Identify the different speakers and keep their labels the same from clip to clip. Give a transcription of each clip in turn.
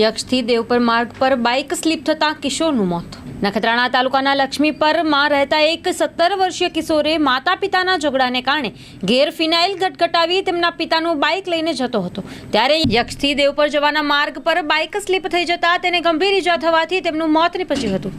Speaker 1: યક્ષથી દેવપર માર્ગ પર bike slip થતાં કિશોરનું મોત. નખત્રાણા તાલુકાના લક્ષ્મીપરમાં રહેતા એક સત્તર વર્ષીય કિશોરે માતા પિતાના ઝઘડાને કારણે ઘેર ફિનાઇલ ગટગટાવી તેમના પિતાનું બાઇક લઈને જતો હતો. ત્યારે યક્ષથી દેવપર જવાના માર્ગ પર બાઇક સ્લીપ થઈ જતા તેને ગંભીર ઈજા થવાથી તેમનું મોત નીપજ્યું હતું.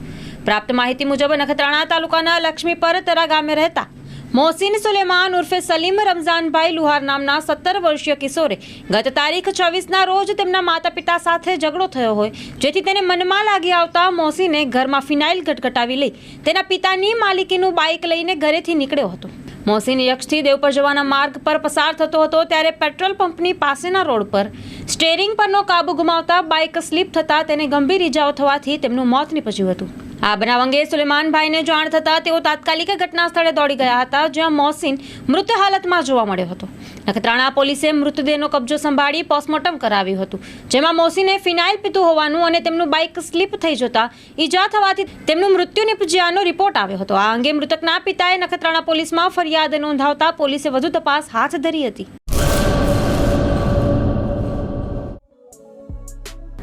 Speaker 1: પ્રાપ્ત માહિતી મુજબ નખત્રાણા તાલુકાના લક્ષ્મીપર તરા ગામે રહેતા મોહસિન સુલેમાન ઉર્ફે સલીમ રમઝાનભાઈ લુહાર નામના સત્તર વર્ષીય કિશોરે ગત તારીખ છવ્વીસના રોજ તેમના માતા પિતા સાથે ઝઘડો થયો હોય, જેથી તેને મનમાં લાગી આવતા મોહસિને ઘરમાં ફિનાઇલ ગટગટાવી લઈ તેના પિતાની માલિકીનું બાઇક લઈને ઘરેથી નીકળ્યો હતો. મોહસિન યક્ષથી દેવ પર જવાના માર્ગ પર પસાર થતો હતો ત્યારે પેટ્રોલ પંપની પાસેના રોડ પર સ્ટેરિંગ પરનો કાબુ ગુમાવતા બાઇક સ્લીપ થતાં તેને ગંભીર ઈજાઓ થવાથી તેમનું મોત નીપજ્યું હતું. આ બનાવ અંગે સુલેમાનભાઈને જાણ થતાં તેઓ તાત્કાલિક ઘટના સ્થળે દોડી ગયા હતા, જ્યાં મોહસિન મૃત હાલતમાં જોવા મળ્યો હતો. નખત્રાણા પોલીસે મૃતદેહનો કબજો સંભાળી પોસ્ટમોર્ટમ કરાવ્યું હતું, જેમાં મોહસિને ફિનાઇલ પીતું હોવાનું અને તેમનું બાઇક સ્લીપ થઈ જતા ઈજા થવાથી તેમનું મૃત્યુ નિપજ્યાનો રિપોર્ટ આવ્યો હતો. આ અંગે મૃતકના પિતાએ નખત્રાણા પોલીસમાં ફરિયાદ નોંધાવતા પોલીસે વધુ તપાસ હાથ ધરી હતી.